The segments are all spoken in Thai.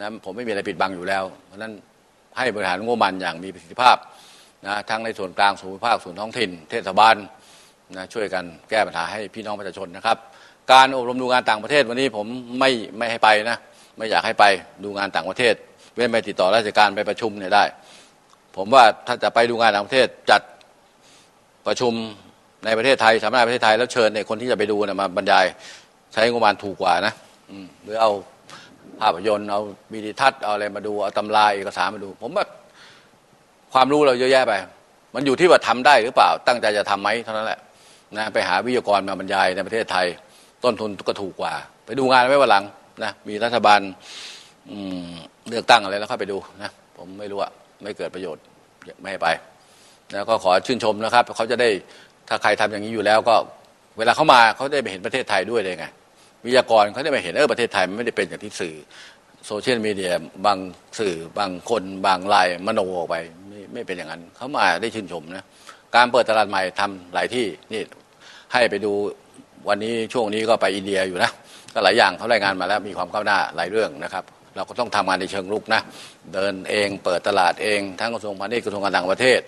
นะผมไม่มีอะไรปิดบังอยู่แล้ว เพราะนั้นให้บริหารงบประมาณอย่างมีประสิทธิภาพนะทั้งในส่วนกลางส่วนภูมิภาคส่วนท้องถิ่น เทศบาลนะช่วยกันแก้ปัญหาให้พี่น้องประชาชนนะครับ การอบรมดูงานต่างประเทศวันนี้ผมไม่ไม่ให้ไปนะไม่อยากให้ไปดูงานต่างประเทศเว้นไปติดต่อราชการไปประชุมเนี่ยได้ ผมว่าถ้าจะไปดูงานต่างประเทศจัดประชุมในประเทศไทยสำนักงานประเทศไทยแล้วเชิญในคนที่จะไปดูเนี่ยมาบรรยายใช้งบประมาณถูกกว่านะหรือเอา ภาพยนตร์เอาวิดีทัศน์เอาอะไรมาดูเอาตำราเอกสารมาดู ผมว่าความรู้เราเยอะแยะไป มันอยู่ที่ว่าทำได้หรือเปล่า ตั้งใจจะทำไหมเท่านั้นแหละนะไปหาวิทยากรมาบรรยายในประเทศไทย ต้นทุนก็ถูกกว่า ไปดูงานไว้วันหลังนะมีรัฐบาลอืเลือกตั้งอะไรแล้วค่อยไปดูนะผมไม่รู้อะไม่เกิดประโยชน์ไม่ให้ไปแล้วก็ขอชื่นชมนะครับเขาจะได้ถ้าใครทำอย่างนี้อยู่แล้วก็ เวลาเขามาเขาได้ไปเห็นประเทศไทยด้วยเลยไง วิทยากรเขาได้ไปเห็นเออประเทศไทยมันไม่ได้เป็นอย่างที่สื่อโซเชียลมีเดียบางสื่อบางคนบางรายมโนออกไปไม่ไม่เป็นอย่างนั้นเขามาได้ชื่นชมนะการเปิดตลาดใหม่ทำหลายที่นี่ให้ไปดูวันนี้ช่วงนี้ก็ไปอินเดียอยู่นะก็หลายอย่างเขารายงานมาแล้วมีความก้าวหน้าหลายเรื่องนะครับเราก็ต้องทำงานในเชิงรุกนะเดินเองเปิดตลาดเอง ทั้งกระทรวงพาณิชย์กระทรวงการต่างประเทศ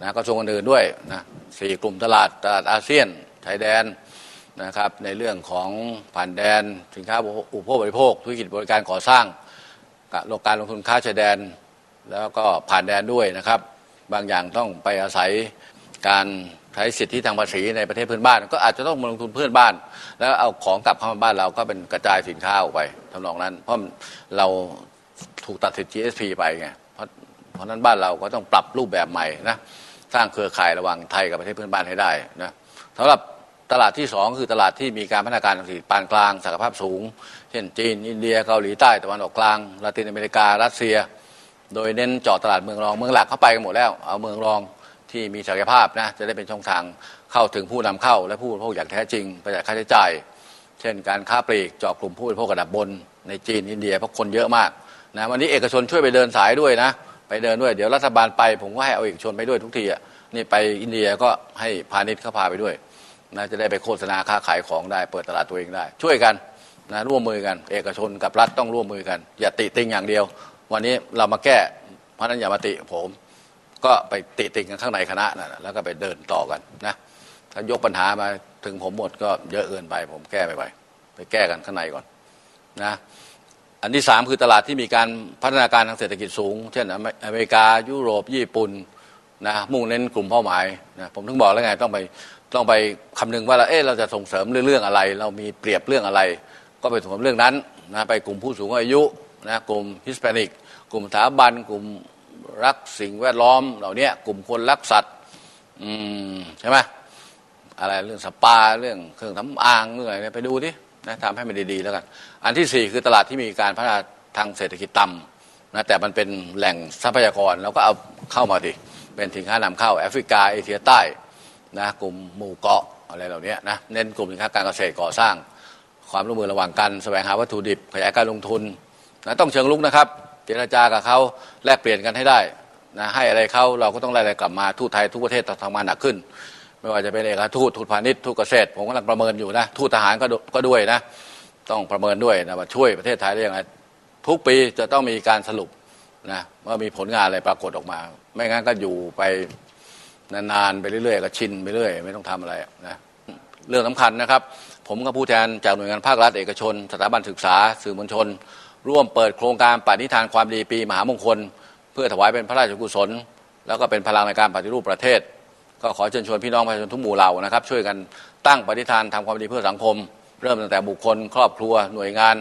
นะกระทรวงอื่นด้วยนะสี่กลุ่มตลาดตลาดอาเซียนชายแดน นะครับในเรื่องของผ่านแดน สินค้าอุปโภคบริโภค ธุรกิจบริการก่อสร้างการลงทุนค้าชายแดน แล้วก็ผ่านแดนด้วยนะครับ บางอย่างต้องไปอาศัยการใช้สิทธิทางภาษีในประเทศเพื่อนบ้าน ก็อาจจะต้องมาลงทุนเพื่อนบ้าน แล้วเอาของกลับเข้ามาบ้านเราก็เป็นกระจายสินค้าออกไปทำนองนั้น เพราะเราถูกตัดสิทธิ GSP ไปไงเพราะเพราะนั้นบ้านเราก็ต้องปรับรูปแบบใหม่นะสร้างเครือข่ายระหว่างไทยกับประเทศเพื่อนบ้านให้ได้นะสำหรับ ตลาดที่สองคือตลาดที่มีการพัฒนาการทางเศรษฐกิจปานกลางศักยภาพสูง เช่นจีน อินเดียเกาหลีใต้ตะวันออกกลางลาตินอเมริการัสเซีย โดยเน้นเจาะตลาดเมืองรองเมืองหลักเข้าไปกันหมดแล้วเอาเมืองรองที่มีศักยภาพนะจะได้เป็นช่องทางเข้าถึงผู้นำเข้า และผู้บริโภคอย่างแท้จริงประหยัดค่าใช้จ่าย เช่น การค้าปลีกเจาะกลุ่มผู้บริโภคระดับบน ในจีนอินเดียเพราะคนเยอะมากนะวันนี้เอกชนช่วยไปเดินสายด้วยนะ ไปเดินด้วยเดี๋ยวรัฐบาลไป ผมก็ให้เอาเอกชนไปด้วยทุกทีอะนี่ไปอินเดียก็ให้พาณิชย์เขาพาไปด้วย นะจะได้ไปโฆษณาค้าขายของได้ เปิดตลาดตัวเองได้ ช่วยกันนะร่วมมือกัน เอกชนกับรัฐต้องร่วมมือกัน อย่าติติงอย่างเดียว วันนี้เรามาแก้เพราะนั้นอย่ามาติผม ก็ไปติติงกันข้างในคณะนะแล้วก็ไปเดินต่อกันนะถ้ายกปัญหามาถึงผมหมดก็เยอะเกินไป ผมแก้ไม่ไหวไปแก้กันข้างในก่อนนะอันที่สามคือตลาดที่มีการพัฒนาการทางเศรษฐกิจสูง เช่นอเมริกายุโรปญี่ปุ่นนะมุ่งเน้นกลุ่มเป้าหมายนะผมถึงบอกแล้วไงต้องไป ต้องไปคำนึงว่าเราเอ๊ะเราจะส่งเสริมเรื่องอะไร เรามีเปรียบเรื่องอะไร ก็ไปส่งเสริมเรื่องนั้นนะไปกลุ่มผู้สูงอายุนะกลุ่มฮิสแปนิก กลุ่มสถาบัน กลุ่มรักสิ่งแวดล้อมเหล่านี้กลุ่มคนรักสัตว์อืมใช่ไหมอะไรเรื่องสปาเรื่องเครื่องทำอางเรื่องอะไรไปดูดินะทำให้มันดีๆแล้วกันอันที่สี่คือตลาดที่มีการพัฒนาทางเศรษฐกิจต่ำนะแต่มันเป็นแหล่งทรัพยากรเราก็เอาเข้ามาดิเป็นสินค้านำเข้าแอฟริกาเอเชียใต้ นะกลุ่มหมู่เกาะอะไรเหล่านี้นะเน้นกลุ่มสินค้าการเกษตรก่อสร้าง ความร่วมมือระหว่างกันแสวงหาวัตถุดิบขยายการลงทุนนะต้องเชิงลุกนะครับ เจรจากับเขาแลกเปลี่ยนกันให้ได้นะให้อะไรเขาเราก็ต้องได้อะไรกลับมาทูตไทยทุกประเทศต้องทำงานหนักขึ้น ไม่ว่าจะเป็นเอกทูตทูตพาณิชย์ทูตเกษตร ผมกำลังประเมินอยู่นะทูตทหารก็ดก็ด้วยนะต้องประเมินด้วยนะว่าช่วยประเทศไทยได้ยังไงทุกปีจะต้องมีการสรุปนะว่ามีผลงานอะไรปรากฏออกมา ไม่งั้นก็อยู่ไป นานๆไปเรื่อยๆก็ชินไปเรื่อยไม่ต้องทำอะไรนะเรื่องสำคัญนะครับ ผมกับผู้แทนจากหน่วยงานภาครัฐเอกชน สถาบันศึกษา สื่อมวลชน ร่วมเปิดโครงการปฏิทานความดีปีมหามงคล เพื่อถวายเป็นพระราชกุศล แล้วก็เป็นพลังในการปฏิรูปประเทศ ก็ขอเชิญชวนพี่น้องประชาชนทุกหมู่เหล่านะครับ ช่วยกันตั้งปฏิทานทำความดีเพื่อสังคม เริ่มตั้งแต่บุคคล ครอบครัวหน่วยงาน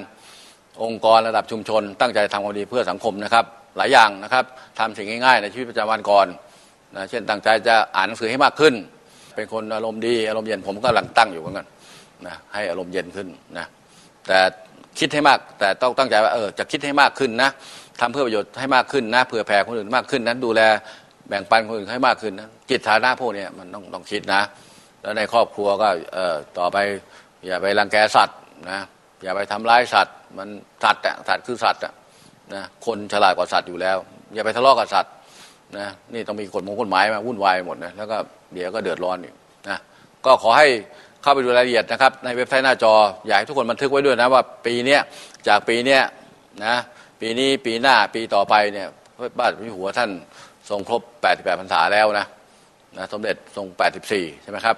องค์กรระดับชุมชน ตั้งใจทำความดีเพื่อสังคมนะครับหลายอย่างนะครับทำสิ่งง่ายๆในชีวิตประจำวันก่อน นะเช่นตั้งใจจะอ่านหนังสือให้มากขึ้น เป็นคนอารมณ์ดีอารมณ์เย็นผมก็กำลังตั้งอยู่เหมือนกันนะให้อารมณ์เย็นขึ้นนะแต่คิดให้มากแต่ต้องตั้งใจว่าเออจะคิดให้มากขึ้นนะทำเพื่อประโยชน์ให้มากขึ้นนะเผื่อแผ่คนอื่นมากขึ้นนั้นดูแลแบ่งปันคนอื่นให้มากขึ้นนะจิตฐานะพวกนี้มันต้องต้องคิดนะ แล้วในครอบครัวก็เอ่อต่อไปอย่าไปรังแกสัตว์นะอย่าไปทำร้ายสัตว์ มันสัตว์อะสัตว์คือสัตว์อะนะคนฉลาดกว่าสัตว์อยู่แล้ว อย่าไปทะเลาะกับสัตว์ นะนี่ต้องมีกฎมงกฎหมายมาวุ่นวายหมดนะแล้วก็เดี๋ยวก็เดือดร้อนอีกนะก็ขอให้เข้าไปดูรายละเอียดนะครับในเว็บไซต์หน้าจออยากให้ทุกคนบันทึกไว้ด้วยนะว่าปีนี้จากปีนี้นะปีนี้ปีหน้าปีต่อไปเนี่ยพระบาทสมเด็จพระเจ้าอยู่หัวท่านทรงครบ 88พรรษาแล้วนะนะสมเด็จทรง 84 ใช่ไหมครับ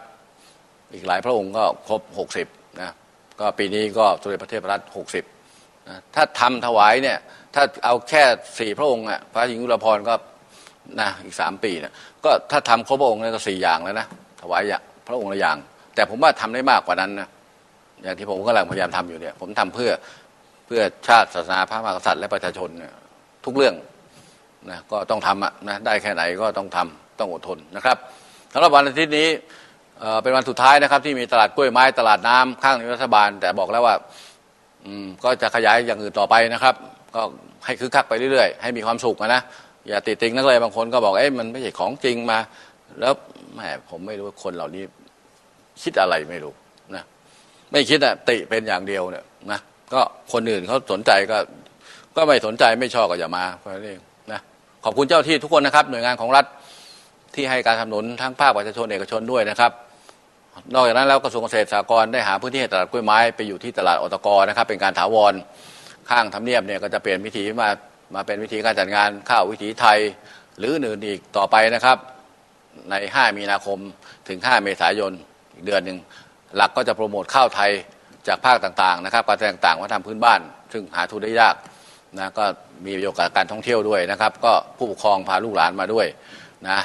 อีกหลายพระองค์ก็ครบ 60นะก็ปีนี้ก็สมเด็จพระเทพรัตน์60นะถ้าทำถวายเนี่ยถ้าเอาแค่สี่พระองค์อะพระหญิงอุรพรก็ นะอีกสามปีนะก็ถ้าทำครบพระองค์เนี่ยก็สี่อย่างแล้วนะถวายพระองค์ละอย่าง แต่ผมว่าทำได้มากกว่านั้นนะอย่างที่ผมกำลังพยายามทำอยู่เนี่ย ผมทำเพื่อเพื่อชาติศาสนาพระมหากษัตริย์และประชาชนเนี่ยทุกเรื่องนะก็ต้องทำอะนะได้แค่ไหนก็ต้องทำต้องอดทนนะครับสำหรับวันอาทิตย์นี้เป็นวันสุดท้ายนะครับ ที่มีตลาดกล้วยไม้ตลาดน้ำข้างรัฐบาล แต่บอกแล้วว่าก็จะขยายอย่างอื่นต่อไปนะครับ ก็ให้คึกคักไปเรื่อยๆ ให้มีความสุขนะ อย่าติดติงนักเลยบางคนก็บอกเอ้ยมันไม่ใช่ของจริงมา แล้วแหมผมไม่รู้ว่าคนเหล่านี้คิดอะไรไม่รู้นะไม่คิดอะติเป็นอย่างเดียวเนี่ยนะก็คนอื่นเขาสนใจก็ ก็ไม่สนใจไม่ชอบก็อย่ามาเพราะนั้นเองนะขอบคุณเจ้าที่ทุกคนนะครับ หน่วยงานของรัฐที่ให้การสนับสนุนทั้งภาคประชาชนเอกชนด้วยนะครับ นอกจากนั้นแล้วกระทรวงเกษตรสหกรณ์ได้หาพื้นที่ให้ตลาดกล้วยไม้ไปอยู่ที่ตลาดอตกนะครับ เป็นการถาวรข้างทำเนียบเนี่ยก็จะเปลี่ยนวิธีมา มาเป็นวิธีการจัดงานข้าววิถีไทย หรืออื่นอีกต่อไปนะครับ ใน 5 มีนาคมถึง 5 เมษายนอีกเดือนหนึ่งหลักก็จะโปรโมทข้าวไทยจากภาคต่างๆนะครับการแสดงต่างวัฒนธรรมพื้นบ้าน ซึ่งหาทุนได้ยากนะก็มีประโยชน์กับการท่องเที่ยวด้วยนะครับ ก็ผู้ปกครองพาลูกหลานมาด้วยนะ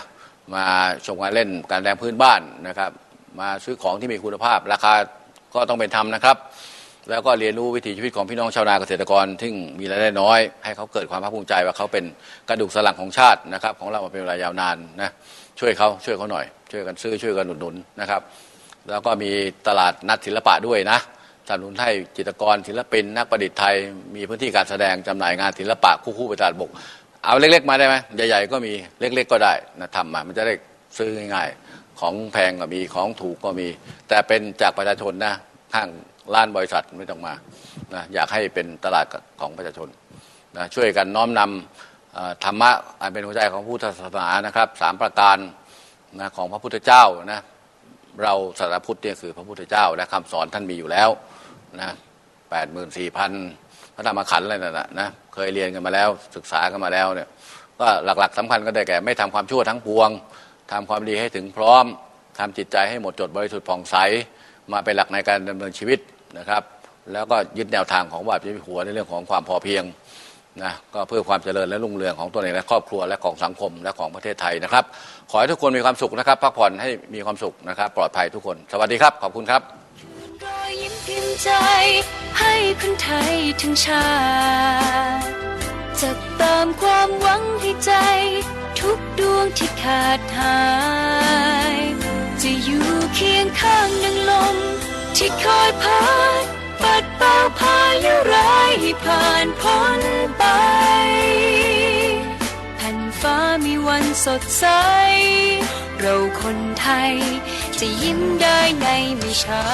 มาชมการเล่นการแสดงพื้นบ้านนะครับ มาซื้อของที่มีคุณภาพ ราคาก็ต้องเป็นธรรมนะครับ แล้วก็เรียนรู้วิถีชีวิตของพี่น้องชาวนาเกษตรกรซึ่มีรายได้น้อย ให้เขาเกิดความภาคภูมิใจว่าเขาเป็นกระดูกสันหลังของชาตินะครับของเรามาเป็นเวลายาวนานนะช่วยเขาช่วยเขาหน่อย ช่วยกันซื้อช่วยกันหนุนหนุนนะครับ แล้วก็มีตลาดนัดศิลปะด้วยนะสนับสนุนให้จิตรกรศิลปิน นักประดิษฐ์ไทย มีพื้นที่การแสดงจำหน่ายงานศิลปะคู่ๆไปตลาดบก เอาเล็ก ๆ มาได้ไหมใหญ่ๆก็มีเล็ก ๆ ก็ได้นะทำมามันจะได้ซื้อง่ายๆ ของแพงก็มีของถูกก็มี แต่เป็นจากประชาชนนะข้าง ร้านบริษัทไม่ต้องมานะอยากให้เป็นตลาดของประชาชนนะช่วยกันน้อมนำธรรมะอันเป็นหัวใจของพุทธศาสนานะครับสามประการนะของพระพุทธเจ้านะเราสารพุทธเนี่ยคือพระพุทธเจ้าและคำสอนท่านมีอยู่แล้วนะแปดหมื่นสี่พันพระธรรมขันธ์อะไรนั่นนะนะเคยเรียนกันมาแล้วศึกษากันมาแล้วเนี่ยก็หลักๆสำคัญก็ได้แก่ ไม่ทำความชั่วทั้งปวงทำความดีให้ถึงพร้อมทำจิตใจให้หมดจดบริสุทธิ์ผ่องใส มาเป็นหลักในการดำเนินชีวิต นะครับ แล้วก็ยึดแนวทางของบาทพิหัวในเรื่องของความพอเพียงนะก็เพื่อความเจริญและรุ่งเรืองของตัวเองและครอบครัวและของสังคมและของประเทศไทยนะครับ ขอให้ทุกคนมีความสุขนะครับพักผ่อนให้มีความสุขนะครับ ปลอดภัยทุกคน สวัสดีครับ ขอบคุณครับรอยยิ้มพิมพ์ใจให้คนไทยทั้งชาติจะเติมความหวังให้ใจ ทุกดวงที่ขาดหาย จะอยู่เคียงข้างดังลมที่คอยพัดปัดเป่า พายุร้ายให้ผ่านพ้นไป แผ่นฟ้ามีวันสดใส เราคนไทย จะยิ้มได้ในไม่ช้า